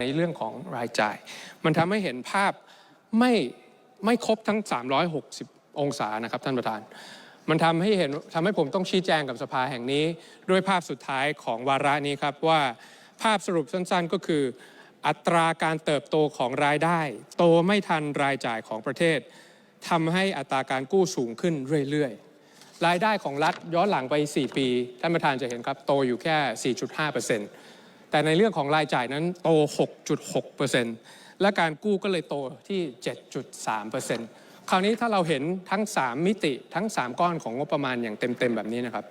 ในเรื่องของรายจ่าย มันทำให้เห็นภาพไม่ไม่ครบทั้ง 360 องศานะครับท่านประธาน มันทำให้เห็นทำให้ผมต้องชี้แจงกับสภาแห่งนี้ ด้วยภาพสุดท้ายของวาระนี้ครับว่าภาพสรุปสั้นๆก็คือ อัตราการเติบโตของรายได้ โตไม่ทันรายจ่ายของประเทศทำให้อัตราการกู้สูงขึ้นเรื่อยๆ รายได้ของรัฐย้อนหลังไป 4 ปี ท่านประธานจะเห็นครับ โตอยู่แค่ 4.5% แต่ในเรื่องของรายจ่ายนั้นโต 6.6%และการกู้ก็เลยโตที่ 7.3%คราวนี้ถ้าเราเห็นทั้ง 3 มิติทั้ง 3 ก้อนของงบประมาณอย่างเต็มๆแบบนี้นะครับ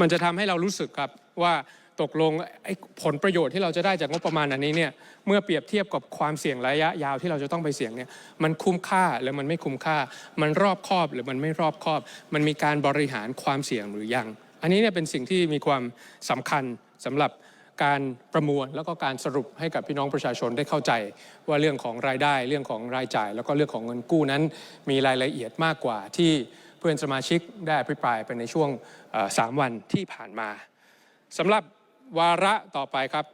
มันจะทำให้เรารู้สึกครับว่าตกลงผลประโยชน์ที่เราจะได้จากงบประมาณอันนี้เนี่ยเมื่อเปรียบเทียบกับความเสี่ยงระยะยาวที่เราจะต้องไปเสี่ยงเนี่ยมันคุ้มค่าหรือมันไม่คุ้มค่า มันรอบคอบหรือมันไม่รอบคอบ มันมีการบริหารความเสี่ยงหรือยัง อันนี้เนี่ยเป็นสิ่งที่มีความสำคัญสำหรับ การประมวลแล้วก็การสรุปให้กับพี่น้องประชาชนได้เข้าใจ ว่าเรื่องของรายได้เรื่องของรายจ่าย แล้วก็เรื่องของเงินกู้นั้น มีรายละเอียดมากกว่าที่เพื่อนสมาชิกได้อภิปรายไปในช่วงเอ่อสามวันที่ผ่านมาสำหรับวาระต่อไปครับ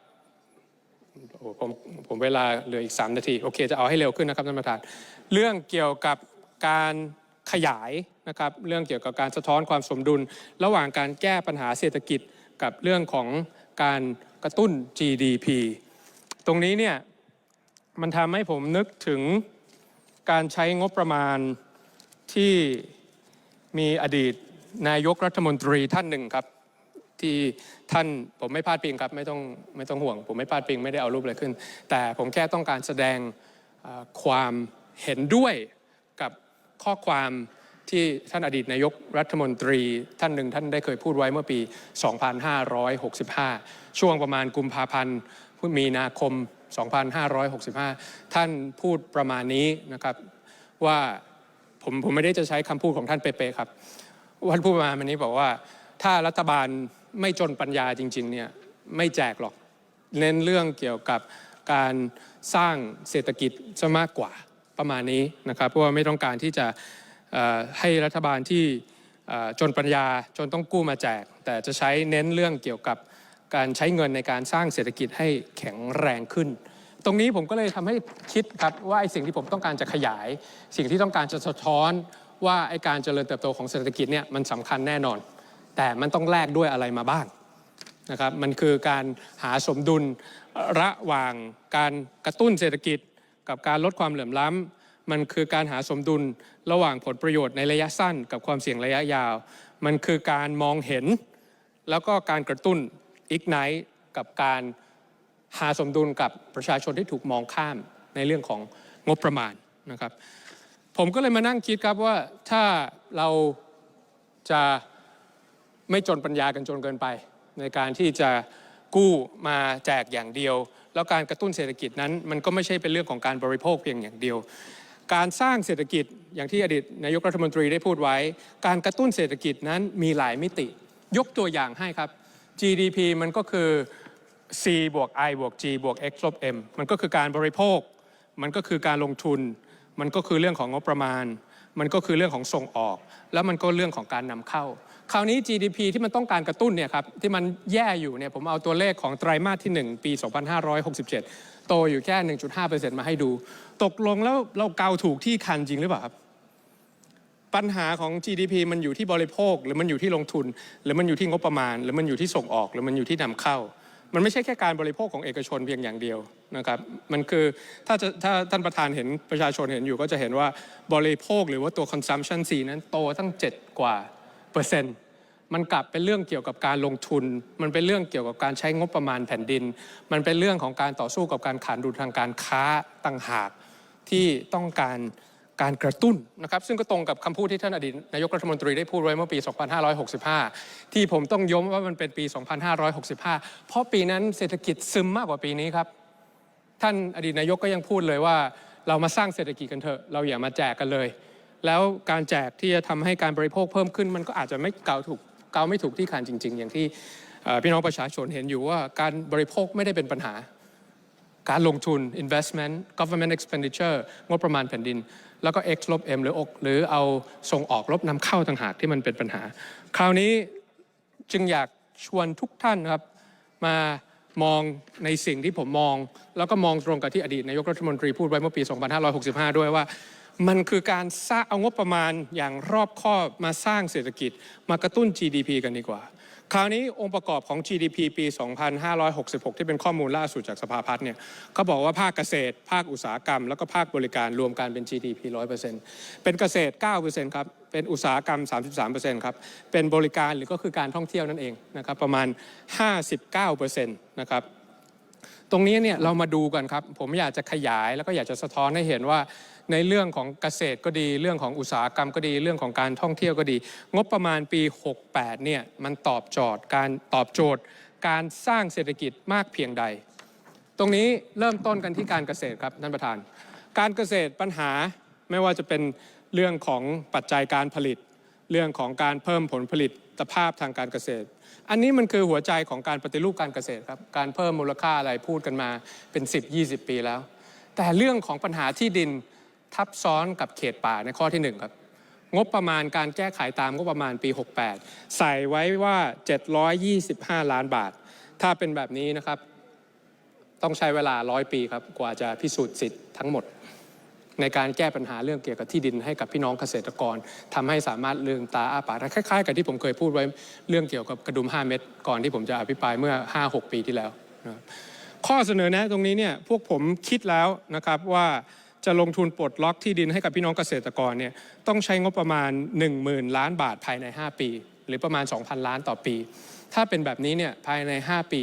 ผมผมเวลาเหลืออีก 3 นาที โอเค จะเอาให้เร็วขึ้นนะครับท่านประธาน เรื่องเกี่ยวกับการขยายนะครับเรื่องเกี่ยวกับการสะท้อนความสมดุล ระหว่างการแก้ปัญหาเศรษฐกิจกับเรื่องของ การกระตุ้น GDP ตรงนี้เนี่ยมันทำให้ผมนึกถึงการใช้งบประมาณที่มีอดีตนายกรัฐมนตรีท่านหนึ่งครับ ที่ท่านผมไม่พลาดพิงครับไม่ต้องไม่ต้องห่วง ผมไม่พลาดพิงไม่ได้เอารูปอะไรขึ้น แต่ผมแค่ต้องการแสดงความเห็นด้วยกับข้อความ ที่ท่านอดีตนายกรัฐมนตรีท่านหนึ่งท่านได้เคยพูดไว้เมื่อปี 2565 ช่วงประมาณกุมภาพันธ์มีนาคม 2565 ท่านพูดประมาณนี้นะครับว่าผมผมไม่ได้จะใช้คำพูดของท่านเป๊ะๆครับวันพูดประมาณนี้บอกว่า ถ้ารัฐบาลไม่จนปัญญาจริงๆเนี่ยไม่แจกหรอกเน้นเรื่องเกี่ยวกับการสร้างเศรษฐกิจซะมากกว่าประมาณนี้นะครับเพราะว่าไม่ต้องการที่จะ ให้รัฐบาลที่จนปัญญาจนต้องกู้มาแจก แต่จะใช้เน้นเรื่องเกี่ยวกับการใช้เงินในการสร้างเศรษฐกิจให้แข็งแรงขึ้น ตรงนี้ผมก็เลยทำให้คิดครับว่าไอ้สิ่งที่ผมต้องการจะขยาย สิ่งที่ต้องการจะสะท้อนว่าไอ้การเจริญเติบโตของเศรษฐกิจเนี่ยมันสำคัญแน่นอน แต่มันต้องแลกด้วยอะไรมาบ้างนะครับมันคือการหาสมดุลระหว่างการกระตุ้นเศรษฐกิจกับการลดความเหลื่อมล้ำ มันคือการหาสมดุลระหว่างผลประโยชน์ในระยะสั้นกับความเสี่ยงระยะยาว มันคือการมองเห็น แล้วก็การกระตุ้นอีกไนท์กับการหาสมดุลกับประชาชนที่ถูกมองข้ามในเรื่องของงบประมาณนะครับ ผมก็เลยมานั่งคิดครับว่าถ้าเราจะไม่จนปัญญากันจนเกินไป ในการที่จะกู้มาแจกอย่างเดียว แล้วการกระตุ้นเศรษฐกิจนั้น มันก็ไม่ใช่เป็นเรื่องของการบริโภคเพียงอย่างเดียว การสร้างเศรษฐกิจอย่างที่อดีตนายกรัฐมนตรีได้พูดไว้ การกระตุ้นเศรษฐกิจนั้นมีหลายมิติ ยกตัวอย่างให้ครับ GDP มันก็คือ C บวก I บวก G บวก X ลบ M มันก็คือการบริโภค มันก็คือการลงทุน มันก็คือเรื่องของงบประมาณ มันก็คือเรื่องของส่งออก แล้วมันก็เรื่องของการนำเข้า คราวนี้ GDP ที่มันต้องการกระตุ้นเนี่ยครับที่มันแย่อยู่เนี่ยผมเอาตัวเลขของไตรมาสที่ 1 ปี 2567 โตอยู่แค่ 1.5%มาให้ดู ตกลงแล้วเราเกาถูกที่คันจริงหรือเปล่าครับ ปัญหาของ GDP มันอยู่ที่บริโภค หรือมันอยู่ที่ลงทุน หรือมันอยู่ที่งบประมาณ หรือมันอยู่ที่ส่งออก หรือมันอยู่ที่นำเข้า มันไม่ใช่แค่การบริโภคของเอกชนเพียงอย่างเดียวนะครับ มันคือถ้าจะถ้าท่านประธานเห็นประชาชนเห็นอยู่ก็จะเห็นว่าบริโภคหรือว่าตัว consumption C นั้นโตตั้ง 7 กว่าเปอร์เซ็นต์ มันกลับเป็นเรื่องเกี่ยวกับการลงทุน มันเป็นเรื่องเกี่ยวกับการใช้งบประมาณแผ่นดิน มันเป็นเรื่องของการต่อสู้กับการขาดดุลทางการค้าต่างหากที่ต้องการการกระตุ้นนะครับซึ่งก็ตรงกับคำพูดที่ท่านอดีตนายกรัฐมนตรีได้พูดไว้เมื่อปี 2565 ที่ผมต้องย้ำว่ามันเป็นปี 2565 เพราะปีนั้นเศรษฐกิจซึมมากกว่าปีนี้ครับ ท่านอดีตนายกก็ยังพูดเลยว่า เรามาสร้างเศรษฐกิจกันเถอะ เราอย่ามาแจกกันเลย แล้วการแจกที่จะทำให้การบริโภคเพิ่มขึ้นมันก็อาจจะไม่เก่าถูก เกาไม่ถูกที่คันจริง ๆ อย่างที่พี่น้องประชาชนเห็นอยู่ว่าการบริโภคไม่ได้เป็นปัญหา การลงทุน investment government expenditure งบประมาณแผ่นดิน แล้วก็ x ลบ m หรืออกหรือเอาส่งออกลบนำเข้าต่างหากที่มันเป็นปัญหา คราวนี้จึงอยากชวนทุกท่านครับมามองในสิ่งที่ผมมอง แล้วก็มองตรงกับที่อดีตนายกรัฐมนตรีพูดไว้เมื่อปี 2565 ด้วยว่า มันคือการสร้างเอางบประมาณอย่างรอบคอบมาสร้างเศรษฐกิจ มากระตุ้น GDP กันดีกว่า คราวนี้องค์ประกอบของ GDP ปี 2566 ที่เป็นข้อมูลล่าสุดจากสภาพัฒน์เนี่ยเขาบอกว่าภาคเกษตร ภาคอุตสาหกรรม แล้วก็ภาคบริการรวมกันเป็น GDP 100%เป็นเกษตร 9%ครับเป็นอุตสาหกรรม 33%ครับเป็นบริการหรือก็คือการท่องเที่ยวนั่นเองนะครับประมาณ 59%นะครับ ตรงนี้เนี่ยเรามาดูกันครับ ผมอยากจะขยายแล้วก็อยากจะสะท้อนให้เห็นว่าในเรื่องของเกษตรก็ดีเรื่องของอุตสาหกรรมก็ดีเรื่องของการท่องเที่ยวก็ดี งบประมาณปี 68เนี่ยมันตอบโจทย์การตอบโจทย์ การสร้างเศรษฐกิจมากเพียงใด ตรงนี้เริ่มต้นกันที่การเกษตรครับท่านประธาน การเกษตรปัญหาไม่ว่าจะเป็นเรื่องของปัจจัยการผลิต เรื่องของการเพิ่มผลผลิตภาพทางการเกษตร อันนี้มันคือหัวใจของการปฏิรูปการเกษตรครับ การเพิ่มมูลค่าอะไรพูดกันมาเป็น 10-20 ปีแล้ว แต่เรื่องของปัญหาที่ดินทับซ้อนกับเขตป่าในข้อที่หนึ่งครับ งบประมาณการแก้ไขตามงบประมาณปี 68 ใส่ไว้ว่า 725 ล้านบาท ถ้าเป็นแบบนี้นะครับ ต้องใช้เวลาร้อยปีครับ กว่าจะพิสูจน์สิทธิ์ทั้งหมด ในการแก้ปัญหาเรื่องเกี่ยวกับที่ดินให้กับพี่น้องเกษตรกรทำให้สามารถลืมตาอ้าปากคล้ายๆ กับที่ผมเคยพูดไว้เรื่องเกี่ยวกับกระดุม 5 เม็ดก่อนที่ผมจะอภิปรายเมื่อ 5-6 ปีที่แล้ว ข้อเสนอแนะตรงนี้เนี่ยพวกผมคิดแล้วนะครับว่าจะลงทุนปลดล็อกที่ดินให้กับพี่น้องเกษตรกรเนี่ยต้องใช้งบประมาณ 10,000 ล้านบาทภายใน 5 ปี หรือประมาณ 2,000 ล้านต่อปี ถ้าเป็นแบบนี้เนี่ยภายใน 5 ปี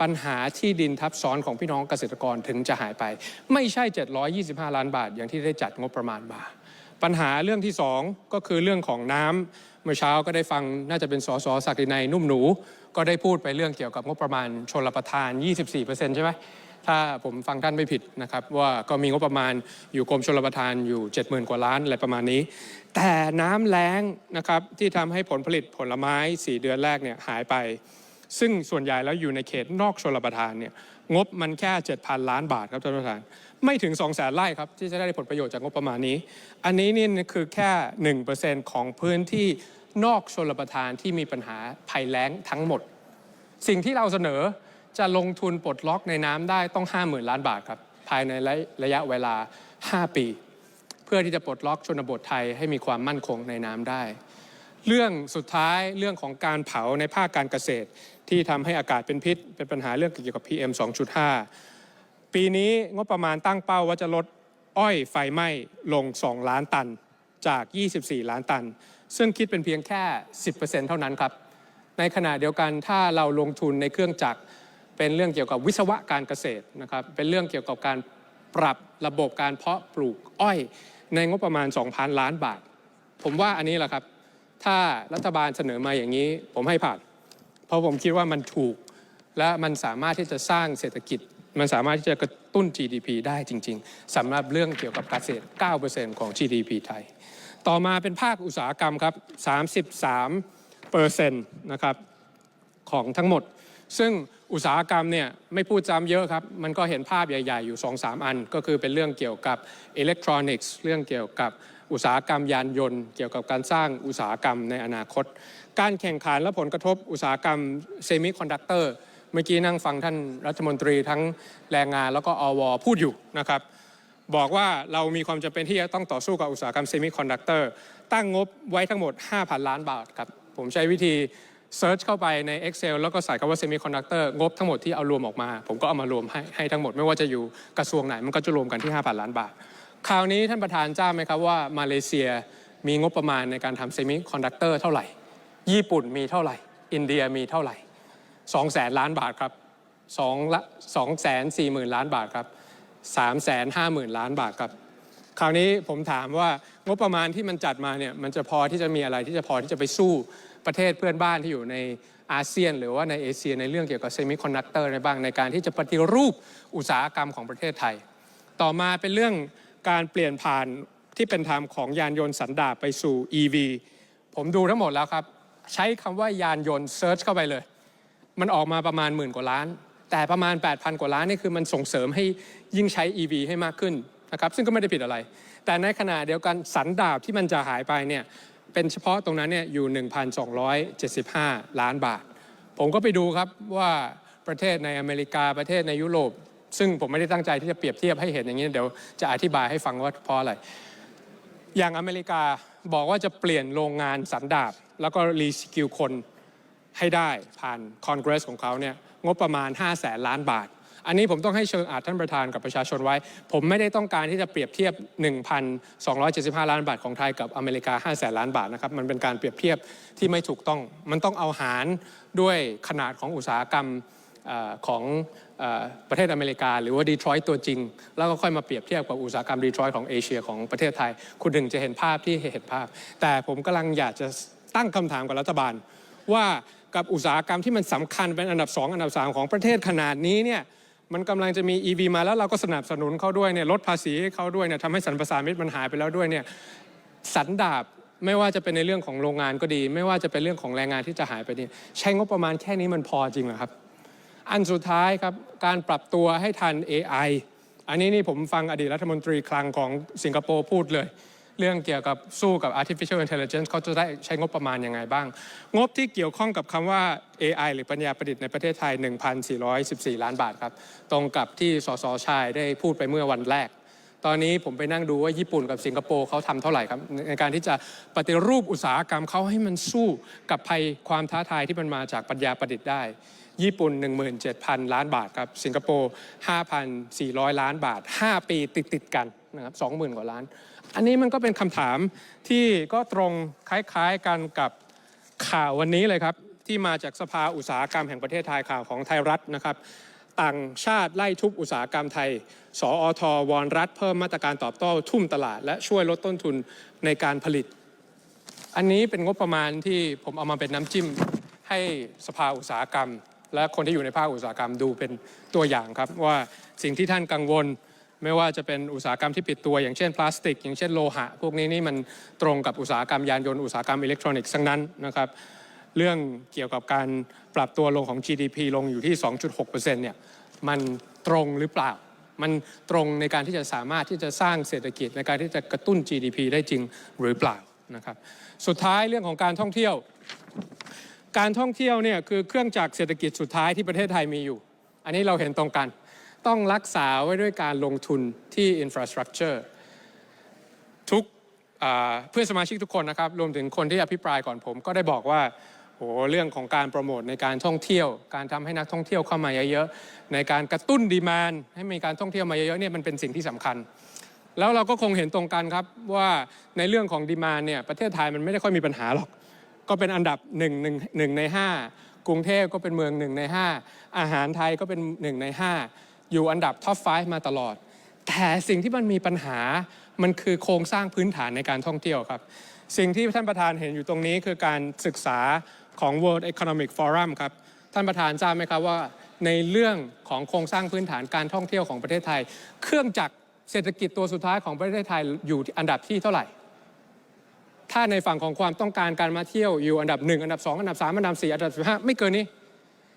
ปัญหาที่ดินทับซ้อนของพี่น้องเกษตรกรถึงจะหายไป ไม่ใช่ 725 ล้านบาท อย่างที่ได้จัดงบประมาณมา ปัญหาเรื่องที่ 2 ก็คือเรื่องของน้ำเมื่อเช้าก็ได้ฟังน่าจะเป็นสสศักดินัยนุ่มหนู ก็ได้พูดไปเรื่องเกี่ยวกับงบประมาณชนรประทาน 24%ใช่ไหมถ้าผมฟังท่านไม่ผิดนะครับ ว่าก็มีงบประมาณอยู่กรมชลประทานอยู่ 70,000 กว่าล้านอะไรประมาณนี้ แต่น้ำแล้งนะครับที่ทำให้ผลผลิตผลไม้ 4 เดือนแรกเนี่ยหายไป ซึ่งส่วนใหญ่แล้วอยู่ในเขตนอกชลประทานเนี่ยงบมันแค่ 7,000 ล้านบาทครับท่านประธาน ไม่ถึง 2 0 0แสนไร่ครับ ที่จะได้ผลประโยชน์จากงบประมาณนี้ อันนี้นี่คือแค่ 1%ของพื้นที่นอกชลประทานที่มีปัญหาภัยแล้งทั้งหมด สิ่งที่เราเสนอจะลงทุนปลดล็อกในน้ำได้ต้อง 50,000 ล้านบาทครับ ภายในระยะเวลา 5 ปี เพื่อที่จะปลดล็อกชนบทไทยให้มีความมั่นคงในน้ำได้ เรื่องสุดท้ายเรื่องของการเผาในภาคการเกษตร ที่ทำให้อากาศเป็นพิษ เป็นปัญหาเรื่องเกี่ยวกับ PM 2.5 ปีนี้งบประมาณตั้งเป้าว่าจะลดอ้อยไฟไหม้ลง 2 ล้านตันจาก 24 ล้านตัน ซึ่งคิดเป็นเพียงแค่ 10%เท่านั้นครับ ในขณะเดียวกันถ้าเราลงทุนในเครื่องจักรเป็นเรื่องเกี่ยวกับวิศวะการเกษตรนะครับเป็นเรื่องเกี่ยวกับการปรับระบบการเพาะปลูกอ้อย ในงบประมาณ 2,000 ล้านบาท ผมว่าอันนี้แหละครับ ถ้ารัฐบาลเสนอมาอย่างนี้ผมให้ผ่าน เพราะผมคิดว่ามันถูก และมันสามารถที่จะสร้างเศรษฐกิจ มันสามารถที่จะกระตุ้น GDP ได้จริง ๆสำหรับเรื่องเกี่ยวกับเกษตร 9%ของ GDP ไทย ต่อมาเป็นภาคอุตสาหกรรมครับ 33เปอร์เซ็นต์นะครับของทั้งหมด ซึ่งอุตสาหกรรมเนี่ยไม่พูดจำเยอะครับ มันก็เห็นภาพใหญ่ ๆ อยู่ 2-3 อัน ก็คือเป็นเรื่องเกี่ยวกับอิเล็กทรอนิกส์ เรื่องเกี่ยวกับ อุตสาหกรรมยานยนต์ เกี่ยวกับการสร้างอุตสาหกรรมในอนาคต การแข่งขันและผลกระทบอุตสาหกรรมเซมิคอนดักเตอร์เมื่อกี้นั่งฟังท่านรัฐมนตรีทั้งแรงงานแล้วก็อวพูดอยู่นะครับบอกว่าเรามีความจำเป็นที่จะต้องต่อสู้กับอุตสาหกรรมเซมิคอนดักเตอร์ตั้งงบไว้ทั้งหมด 5,000 ล้านบาทครับ ผมใช้วิธีเซิร์ชเข้าไปใน Excel แล้วก็ใส่คำว่าเซมิคอนดักเตอร์งบทั้งหมดที่เอารวมออกมา ผมก็เอามารวมให้ให้ทั้งหมด ไม่ว่าจะอยู่กระทรวงไหนมันก็จะรวมกันที่ 5,000 ล้านบาท คราวนี้ท่านประธานทราบไหมครับว่ามาเลเซียมีงบประมาณในการทำเซมิคอนดักเตอร์เท่าไหร่ ญี่ปุ่นมีเท่าไหร่ อินเดียมีเท่าไหร่2แสนล้านบาทครับ2ละ2แสน4หมื่นล้านบาทครับ3แสน5หมื่นล้านบาทครับ คราวนี้ผมถามว่างบประมาณที่มันจัดมาเนี่ยมันจะพอที่จะมีอะไรที่จะพอที่จะไปสู้ประเทศเพื่อนบ้านที่อยู่ในอาเซียน หรือว่าในเอเชียในเรื่องเกี่ยวกับเซมิคอนดักเตอร์ในบ้างในการที่จะปฏิรูปอุตสาหกรรมของประเทศไทย ต่อมาเป็นเรื่อง การเปลี่ยนผ่านที่เป็นธรรมของยานยนต์สันดาปไปสู่ EV ผมดูทั้งหมดแล้วครับ ใช้คำว่ายานยนต์เซิร์ชเข้าไปเลย มันออกมาประมาณหมื่นกว่าล้าน แต่ประมาณ 8,000 กว่าล้านนี่คือมันส่งเสริมให้ยิ่งใช้ EV ให้มากขึ้นนะครับซึ่งก็ไม่ได้ผิดอะไร แต่ในขณะเดียวกันสันดาบที่มันจะหายไปเนี่ยเป็นเฉพาะตรงนั้นเนี่ยอยู่ 1,275 ล้านบาท ผมก็ไปดูครับว่าประเทศในอเมริกาประเทศในยุโรป ซึ่งผมไม่ได้ตั้งใจที่จะเปรียบเทียบให้เห็นอย่างนี้ เดี๋ยวจะอธิบายให้ฟังว่าเพราะอะไร อย่างอเมริกาบอกว่าจะเปลี่ยนโรงงานสันดาบ แล้วก็รีสกิลคนให้ได้ผ่านคอนเกรสของเขาเนี่ยงบประมาณ 5 0 0แสนล้านบาท อันนี้ผมต้องให้เชิงอาจท่านประธานกับประชาชนไว้ ผมไม่ได้ต้องการที่จะเปรียบเทียบ 1,275 ล้านบาทของไทยกับอเมริกา 5 0 0แสนล้านบาทนะครับ มันเป็นการเปรียบเทียบที่ไม่ถูกต้อง มันต้องเอาหารด้วยขนาดของอุตสาหกรรมของ ประเทศอเมริกา หรือว่าดีทรอยต์ตัวจริง แล้วก็ค่อยมาเปรียบเทียบกับอุตสาหกรรมดีทรอยต์ของเอเชียของประเทศไทย คุณถึงจะเห็นภาพที่เห็นภาพ แต่ผมกำลังอยากจะตั้งคำถามกับรัฐบาล ว่ากับอุตสาหกรรมที่มันสำคัญเป็นอันดับ 2 อันดับ 3 ของประเทศขนาดนี้เนี่ยมันกำลังจะมี EV มาแล้วเราก็สนับสนุนเขาด้วยเนี่ยลดภาษีให้เขาด้วยเนี่ยทำให้สรรพสามิตมันหายไปแล้วด้วยเนี่ยสันดาบไม่ว่าจะเป็นในเรื่องของโรงงานก็ดี ไม่ว่าจะเป็นเรื่องของแรงงานที่จะหายไปเนี่ยใช้งบประมาณแค่นี้มันพอจริงเหรอครับ อันสุดท้ายครับการปรับตัวให้ทัน AI อันนี้นี่ผมฟังอดีตรัฐมนตรีคลังของสิงคโปร์พูดเลย เรื่องเกี่ยวกับสู้กับ artificial intelligence เขาจะได้ใช้งบประมาณยังไงบ้าง งบที่เกี่ยวข้องกับคำว่า AI หรือปัญญาประดิษฐ์ในประเทศไทย 1,414 ล้านบาทครับ ตรงกับที่สสชายได้พูดไปเมื่อวันแรก ตอนนี้ผมไปนั่งดูว่าญี่ปุ่นกับสิงคโปร์เขาทำเท่าไหร่ครับ ในการที่จะปฏิรูปอุตสาหกรรมเขาให้มันสู้กับภัยความท้าทายที่มันมาจากปัญญาประดิษฐ์ได้ ญี่ปุ่น 17,000 ล้านบาทครับ สิงคโปร์ 5,400 ล้านบาท 5 ปีติดติดกันนะครับ20,000 กว่าล้าน อันนี้มันก็เป็นคำถามที่ก็ตรงคล้ายๆกันกับข่าววันนี้เลยครับ ที่มาจากสภาอุตสาหกรรมแห่งประเทศไทยข่าวของไทยรัฐนะครับต่างชาติไล่ทุบอุตสาหกรรมไทย สออทวอนรัฐเพิ่มมาตรการตอบโต้ทุ่มตลาด และช่วยลดต้นทุนในการผลิต อันนี้เป็นงบประมาณที่ผมเอามาเป็นน้ำจิ้มให้สภาอุตสาหกรรม และคนที่อยู่ในภาคอุตสาหกรรมดูเป็นตัวอย่างครับ ว่าสิ่งที่ท่านกังวล ไม่ว่าจะเป็นอุตสาหกรรมที่ปิดตัว อย่างเช่นพลาสติก อย่างเช่นโลหะ พวกนี้นี่มันตรงกับอุตสาหกรรมยานยนต์อุตสาหกรรมอิเล็กทรอนิกส์ทั้งนั้นนะครับเรื่องเกี่ยวกับการปรับตัวลงของ GDP ลงอยู่ที่ 2.6%เนี่ยมันตรงหรือเปล่า มันตรงในการที่จะสามารถที่จะสร้างเศรษฐกิจในการที่จะกระตุ้น GDP ได้จริงหรือเปล่านะครับ สุดท้ายเรื่องของการท่องเที่ยว การท่องเที่ยวเนี่ยคือเครื่องจักรเศรษฐกิจสุดท้ายที่ประเทศไทยมีอยู่ อันนี้เราเห็นตรงกัน ต้องรักษาไว้ด้วยการลงทุนที่ infrastructure ทุกเพื่อนสมาชิกทุกคนนะครับ รวมถึงคนที่อภิปรายก่อนผมก็ได้บอกว่าโหเรื่องของการโปรโมทในการท่องเที่ยว การทำให้นักท่องเที่ยวเข้ามาเยอะๆในการกระตุ้นดีมานให้มีการท่องเที่ยวมาเยอะๆเนี่ยมันเป็นสิ่งที่สำคัญ แล้วเราก็คงเห็นตรงกันครับว่าในเรื่องของดีมานเนี่ยประเทศไทยมันไม่ได้ค่อยมีปัญหาหรอก ก็เป็นอันดับหนึ่งในห้ากรุงเทพก็เป็นเมืองหนึ่งในห้าอาหารไทยก็เป็นหนึ่งในห้าอยู่อันดับท็อป 5 มาตลอด แต่สิ่งที่มันมีปัญหามันคือโครงสร้างพื้นฐานในการท่องเที่ยวครับ สิ่งที่ท่านประธานเห็นอยู่ตรงนี้คือการศึกษาของ World Economic Forum ครับ ท่านประธานทราบไหมครับว่าในเรื่องของโครงสร้างพื้นฐานการท่องเที่ยวของประเทศไทย เครื่องจักรเศรษฐกิจตัวสุดท้ายของประเทศไทยอยู่อันดับที่เท่าไหร่ ถ้าในฝั่งของความต้องการการมาเที่ยวอยู่อันดับ 1 อันดับ 2 อันดับ 3 อันดับ 4 อันดับ 15 ไม่เกินนี้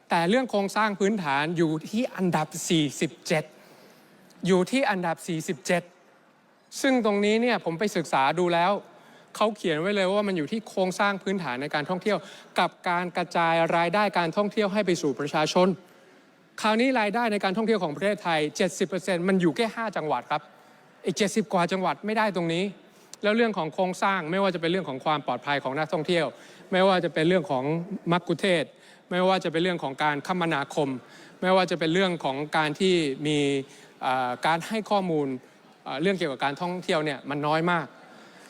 แต่เรื่องโครงสร้างพื้นฐานอยู่ที่อันดับ 47 อยู่ที่อันดับ 47 ซึ่งตรงนี้เนี่ยผมไปศึกษาดูแล้วเขาเขียนไว้เลยว่ามันอยู่ที่โครงสร้างพื้นฐานในการท่องเที่ยว กับการกระจายรายได้การท่องเที่ยวให้ไปสู่ประชาชน คราวนี้รายได้ในการท่องเที่ยวของประเทศไทย 70%มันอยู่แค่ 5 จังหวัดครับอีก 70 กว่าจังหวัดไม่ได้ตรงนี้ แล้วเรื่องของโครงสร้างไม่ว่าจะเป็นเรื่องของความปลอดภัยของนักท่องเที่ยว ไม่ว่าจะเป็นเรื่องของมักคุเทศ ไม่ว่าจะเป็นเรื่องของการคมนาคม ไม่ว่าจะเป็นเรื่องของการที่มีการให้ข้อมูลเอ่อเรื่องเกี่ยวกับการท่องเที่ยวเนี่ยมันน้อยมาก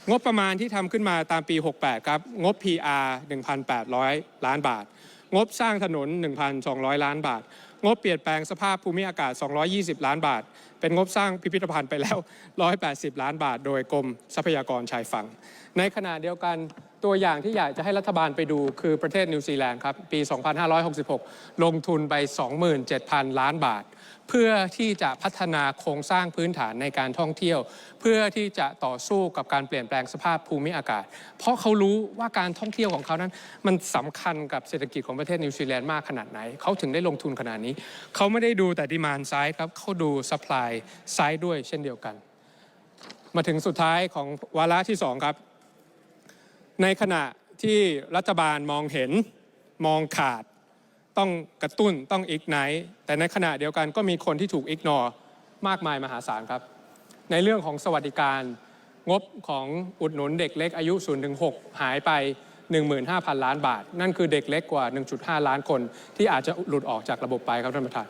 งบประมาณที่ทำขึ้นมาตามปี 68 ครับ งบ PR 1,800 ล้านบาท งบสร้างถนน 1,200 ล้านบาท งบเปลี่ยนแปลงสภาพภูมิอากาศ 220 ล้านบาท เป็นงบสร้างพิพิธภัณฑ์ไปแล้ว 180 ล้านบาท โดยกรมทรัพยากรชายฝั่ง ในขณะเดียวกัน ตัวอย่างที่อยากจะให้รัฐบาลไปดูคือประเทศนิวซีแลนด์ครับ ปี 2566 ลงทุนไป 27,000 ล้านบาท เพื่อที่จะพัฒนาโครงสร้างพื้นฐานในการท่องเที่ยว เพื่อที่จะต่อสู้กับการเปลี่ยนแปลงสภาพภูมิอากาศ เพราะเขารู้ว่าการท่องเที่ยวของเขานั้น มันสำคัญกับเศรษฐกิจของประเทศนิวซีแลนด์มากขนาดไหน เขาถึงได้ลงทุนขนาดนี้ เขาไม่ได้ดูแต่ดีมานไซด์ครับเขาดูสป라이ไซด์ด้วยเช่นเดียวกัน มาถึงสุดท้ายของวาระที่สองครับ ในขณะที่รัฐบาลมองเห็นมองขาด ต้องกระตุ้นต้องอีกไนแต่ในขณะเดียวกันก็มีคนที่ถูกอิกนอมากมายมหาศาลครับ ในเรื่องของสวัสดิการงบของอุดหนุนเด็กเล็กอายุ0ถึง6หายไป 15,000 ล้านบาท นั่นคือเด็กเล็กกว่า 1.5 ล้านคน ที่อาจจะหลุดออกจากระบบไปครับท่านประธาน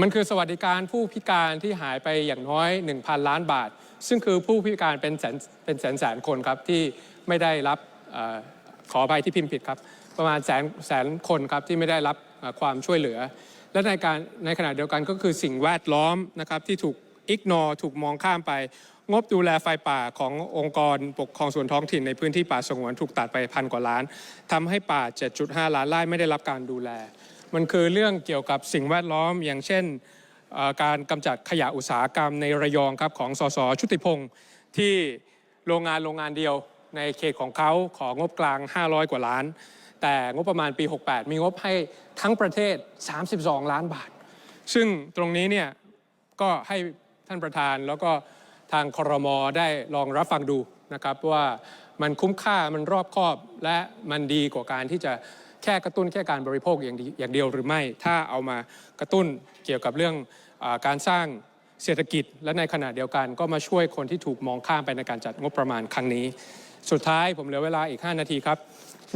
มันคือสวัสดิการผู้พิการที่หายไปอย่างน้อย 1,000 ล้านบาท ซึ่งคือผู้พิการเป็นแสนเป็นแสนแสนคนครับที่ ไม่ได้รับอขออภัยที่พิมพ์ผิดครับ ประมาณแสนแสนคนครับที่ไม่ได้รับความช่วยเหลือ และในการในขณะเดียวกันก็คือสิ่งแวดล้อมนะครับที่ถูกอิกนอถูกมองข้ามไป งบดูแลไฟป่าขององค์กรปกครองส่วนท้องถิ่นในพื้นที่ป่าสงวนถูกตัดไปพันกว่าล้านทำให้ป่า 7.5 ล้านไร่ไม่ได้รับการดูแล มันคือเรื่องเกี่ยวกับสิ่งแวดล้อมอย่างเช่นการกำจัดขยะอุตสาหกรรมในระยองครับของสสชุติพงศ์ที่โรงงานโรงงานเดียว ในเขตของเขาของงบกลาง 500 กว่าล้าน แต่งบประมาณปี 68 มีงบให้ทั้งประเทศ 32 ล้านบาท ซึ่งตรงนี้เนี่ยก็ให้ท่านประธานแล้วก็ทางครมได้ลองรับฟังดูนะครับว่ามันคุ้มค่ามันรอบคอบและมันดีกว่าการที่จะแค่กระตุ้นแค่การบริโภคอย่างอย่างเดียวหรือไม่ ถ้าเอามากระตุ้นเกี่ยวกับเรื่องอการสร้างเศรษฐกิจ และในขณะเดียวกันก็มาช่วยคนที่ถูกมองข้ามไปในการจัดงบประมาณครั้งนี้ สุดท้ายผมเหลือเวลาอีก 5 นาทีครับ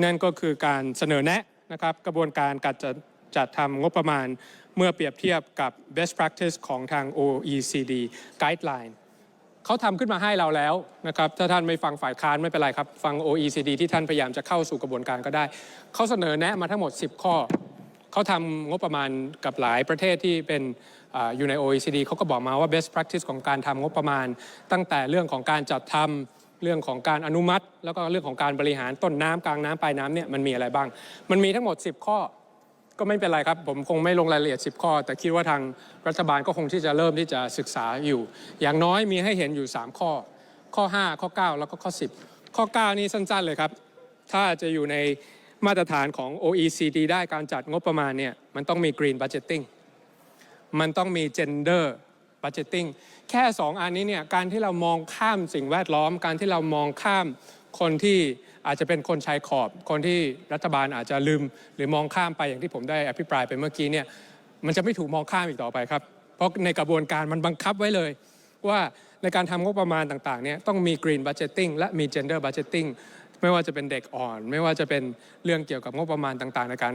นั่นก็คือการเสนอแนะนะครับกระบวนการการจัดจัดทำงบประมาณเมื่อเปรียบเทียบกับ best practice ของทาง OECD guideline เขาทำขึ้นมาให้เราแล้วนะครับ ถ้าท่านไม่ฟังฝ่ายค้านไม่เป็นไรครับ ฟัง OECD ที่ท่านพยายามจะเข้าสู่กระบวนการก็ได้ เขาเสนอแนะมาทั้งหมด 10 ข้อ เขาทำงบประมาณกับหลายประเทศที่เป็นออยู่ใน OECD เขาก็บอกมาว่า best practice ของการทำงบประมาณ ตั้งแต่เรื่องของการจัดทำ เรื่องของการอนุมัติ แล้วก็เรื่องของการบริหารต้นน้ำกลางน้ำปลายน้ำเนี่ยมันมีอะไรบ้าง มันมีทั้งหมด 10 ข้อก็ไม่เป็นไรครับ ผมคงไม่ลงรายละเอียด 10 ข้อ แต่คิดว่าทางรัฐบาลก็คงที่จะเริ่มที่จะศึกษาอยู่ อย่างน้อยมีให้เห็นอยู่ 3 ข้อ ข้อ 5 ข้อ 9 แล้วก็ข้อ 10 ข้อ 9 นี่สั้นๆเลยครับ ถ้าจะอยู่ในมาตรฐานของ OECD ได้การจัดงบประมาณเนี่ยมันต้องมี green budgeting มันต้องมี gender budgeting แค่ 2 อันนี้เนี่ยการที่เรามองข้ามสิ่งแวดล้อม การที่เรามองข้ามคนที่อาจจะเป็นคนชายขอบ คนที่รัฐบาลอาจจะลืม หรือมองข้ามไปอย่างที่ผมได้อภิปรายไปเมื่อกี้เนี่ยมันจะไม่ถูกมองข้ามอีกต่อไปครับ เพราะในกระบวนการมันบังคับไว้เลย ว่าในการทำงบประมาณต่างๆเนี่ยต้องมี green budgeting และมี gender budgeting ไม่ว่าจะเป็นเด็กอ่อน ไม่ว่าจะเป็นเรื่องเกี่ยวกับงบประมาณต่างๆ ในการ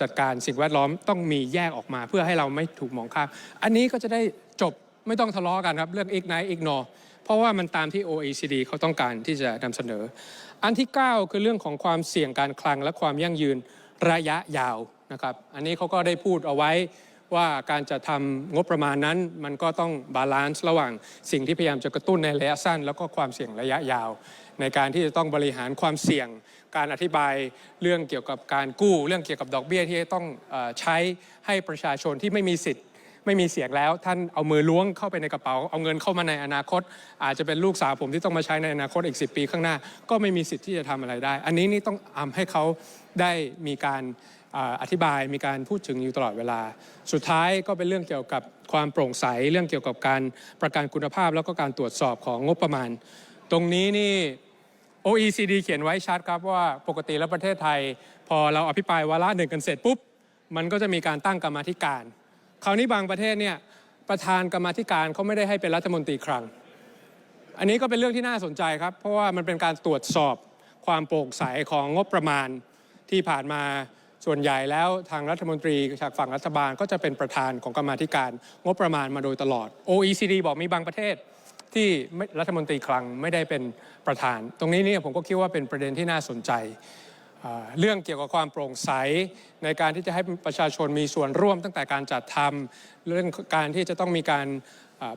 จัดการสิ่งแวดล้อมต้องมีแยกออกมา เพื่อให้เราไม่ถูกมองข้าม อันนี้ก็จะได้ จบไม่ต้องทะเลาะกันครับ เรื่อง ignite ignore เพราะว่ามันตามที่ OECD เขาต้องการที่จะนำเสนอ อันที่ 9 คือเรื่องของความเสี่ยงการคลังและความยั่งยืนระยะยาวนะครับ อันนี้เขาก็ได้พูดเอาไว้ว่าการจะทำงบประมาณนั้น มันก็ต้องบาลานซ์ระหว่างสิ่งที่พยายามจะกระตุ้นในระยะสั้น แล้วก็ความเสี่ยงระยะยาว ในการที่จะต้องบริหารความเสี่ยง การอธิบายเรื่องเกี่ยวกับการกู้ เรื่องเกี่ยวกับดอกเบี้ยที่จะต้องอใช้ให้ประชาชนที่ไม่มีสิทธิ์ ไม่มีเสียงแล้ว ท่านเอามือล้วงเข้าไปในกระเป๋า เอาเงินเข้ามาในอนาคต อาจจะเป็นลูกสาวผมที่ต้องมาใช้ในอนาคตอีก 10 ปีข้างหน้า ก็ไม่มีสิทธิ์ที่จะทำอะไรได้ อันนี้นี่ต้องทำให้เขาได้มีการอธิบายมีการพูดถึงอยู่ตลอดเวลา สุดท้ายก็เป็นเรื่องเกี่ยวกับความโปร่งใส เรื่องเกี่ยวกับการประกันคุณภาพ แล้วก็การตรวจสอบของงบประมาณ ตรงนี้นี่ OECD เขียนไว้ชัดครับว่าปกติแล้วประเทศไทย พอเราอภิปรายวาระหนึ่งกันเสร็จปุ๊บ มันก็จะมีการตั้งกรรมธิการ คราวนี้บางประเทศเนี่ยประธานกรรมธิการเขาไม่ได้ให้เป็นรัฐมนตรีคลัง อันนี้ก็เป็นเรื่องที่น่าสนใจครับ เพราะว่ามันเป็นการตรวจสอบความโปร่งใสของงบประมาณที่ผ่านมาส่วนใหญ่แล้วทางรัฐมนตรีจากฝั่งรัฐบาลก็จะเป็นประธานของกรรมธิการงบประมาณมาโดยตลอด OECD บอกมีบางประเทศที่รัฐมนตรีคลังไม่ได้เป็นประธาน ตรงนี้เนี่ยผมก็คิดว่าเป็นประเด็นที่น่าสนใจ เรื่องเกี่ยวกับความโปร่งใส ในการที่จะให้ประชาชนมีส่วนร่วมตั้งแต่การจัดทำเรื่องการที่จะต้องมีการ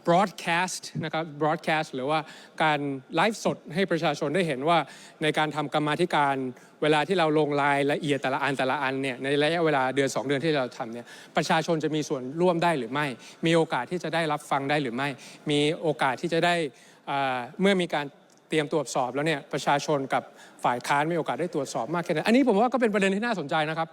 broadcast นะครับ broadcast หรือว่าการไลฟ์สดให้ประชาชนได้เห็นว่าในการทำกรรมาธิการเวลาที่เราลงรายละเอียดแต่ละอันแต่ละอันเนี่ยในระยะเวลาเดือน 2 เดือนที่เราทำเนี่ยประชาชนจะมีส่วนร่วมได้หรือไม่ มีโอกาสที่จะได้รับฟังได้หรือไม่ มีโอกาสที่จะได้เมื่อมีการ ตรียมตรวจสอบแล้วเนี่ยประชาชนกับฝ่ายค้านมีโอกาสได้ตรวจสอบมากแค่ไหนอันนี้ผมว่าก็เป็นประเด็นที่น่าสนใจนะครับ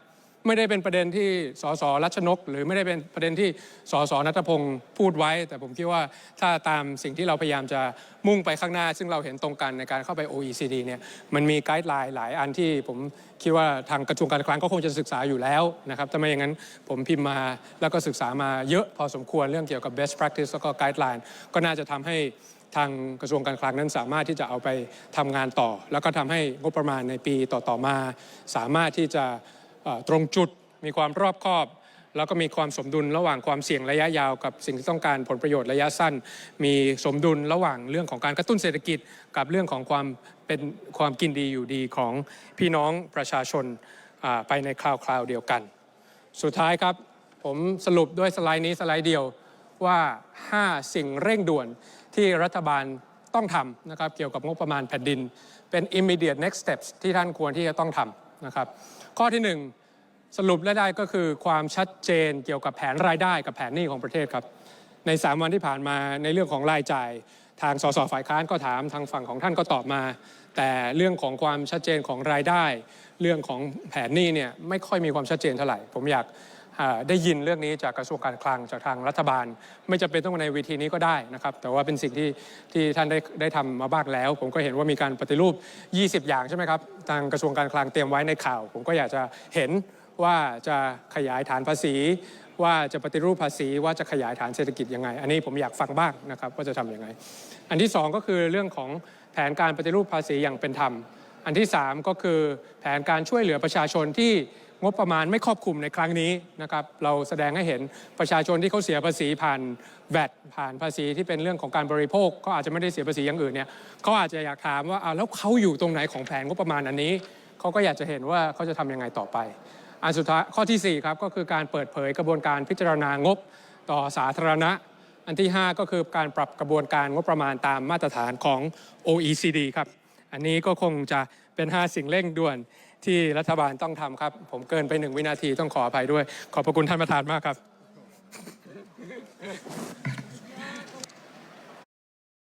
ไม่ได้เป็นประเด็นที่สสรัชนก หรือไม่ได้เป็นประเด็นที่สสนัทพงศ์พูดไว้ แต่ผมคิดว่าถ้าตามสิ่งที่เราพยายามจะมุ่งไปข้างหน้า ซึ่งเราเห็นตรงกันในการเข้าไป OECD เนี่ยมันมีไกด์ไลน์หลายอันที่ผมคิดว่าทางกระทรวงการคลังก็คงจะศึกษาอยู่แล้วนะครับถ้าไม่อย่างนั้นผมพิมพ์มาแล้วก็ศึกษามาเยอะพอสมควรเรื่องเกี่ยวกับ best practice แล้วก็ guideline ก็น่าจะทำให้ ทางกระทรวงการคลังนั้นสามารถที่จะเอาไปทำงานต่อ แล้วก็ทำให้งบประมาณในปีต่อๆมา สามารถที่จะตรงจุดมีความรอบคอบแล้วก็มีความสมดุลระหว่างความเสี่ยงระยะยาวกับสิ่งที่ต้องการผลประโยชน์ระยะสั้น มีสมดุลระหว่างเรื่องของการกระตุ้นเศรษฐกิจ กับเรื่องของความเป็นความกินดีอยู่ดีของพี่น้องประชาชนไปในคราวๆเดียวกัน สุดท้ายครับ ผมสรุปด้วยสไลด์นี้สไลด์เดียวว่า 5 สิ่งเร่งด่วน ที่รัฐบาลต้องทำนะครับเกี่ยวกับงบประมาณแผ่นดิน เป็น immediate next steps ที่ท่านควรที่จะต้องทำนะครับข้อที่ 1 สรุปและได้ก็คือความชัดเจนเกี่ยวกับแผนรายได้กับแผนหนี้ของประเทศครับใน 3 วันที่ผ่านมาในเรื่องของรายจ่าย ทางสสฝ่ายค้านก็ถามทางฝั่งของท่านก็ตอบมา แต่เรื่องของความชัดเจนของรายได้ เรื่องของแผนหนี้เนี่ยไม่ค่อยมีความชัดเจนเท่าไหร่ ผมอยาก ได้ยินเรื่องนี้จากกระทรวงการคลังจากทางรัฐบาล ไม่จำเป็นต้องในเวทีนี้ก็ได้นะครับ แต่ว่าเป็นสิ่งที่ที่ท่านได้ได้ทำมาบ้างแล้ว ผมก็เห็นว่ามีการปฏิรูป 20 อย่างใช่ไหมครับทางกระทรวงการคลังเตรียมไว้ในข่าว ผมก็อยากจะเห็นว่าจะขยายฐานภาษี ว่าจะปฏิรูปภาษี ว่าจะขยายฐานเศรษฐกิจยังไง อันนี้ผมอยากฟังบ้างนะครับว่าจะทำยังไง อันที่สองก็คือเรื่องของแผนการปฏิรูปภาษีอย่างเป็นธรรม อันที่ 3 ก็คือแผนการช่วยเหลือประชาชนที่ งบประมาณไม่ครอบคลุมในครั้งนี้นะครับเราแสดงให้เห็นประชาชนที่เขาเสียภาษีผ่านแวดผ่านภาษีที่เป็นเรื่องของการบริโภคก็อาจจะไม่ได้เสียภาษีอย่างอื่นเนี่ยเขาอาจจะอยากถามว่าอ้าวแล้วเขาอยู่ตรงไหนของแผนงบประมาณอันนี้เขาก็อยากจะเห็นว่าเขาจะทำยังไงต่อไป อันสุดท้ายข้อที่ 4 ครับก็คือการเปิดเผยกระบวนการพิจารณางบต่อสาธารณะ อันที่ 5 ก็คือการปรับกระบวนการงบประมาณตามมาตรฐานของ OECD ครับ อันนี้ก็คงจะเป็น 5 สิ่งเร่งด่วน ที่รัฐบาลต้องทำครับ ผมเกินไปหนึ่งวินาทีต้องขออภัยด้วย ขอบพระคุณท่านประธานมากครับ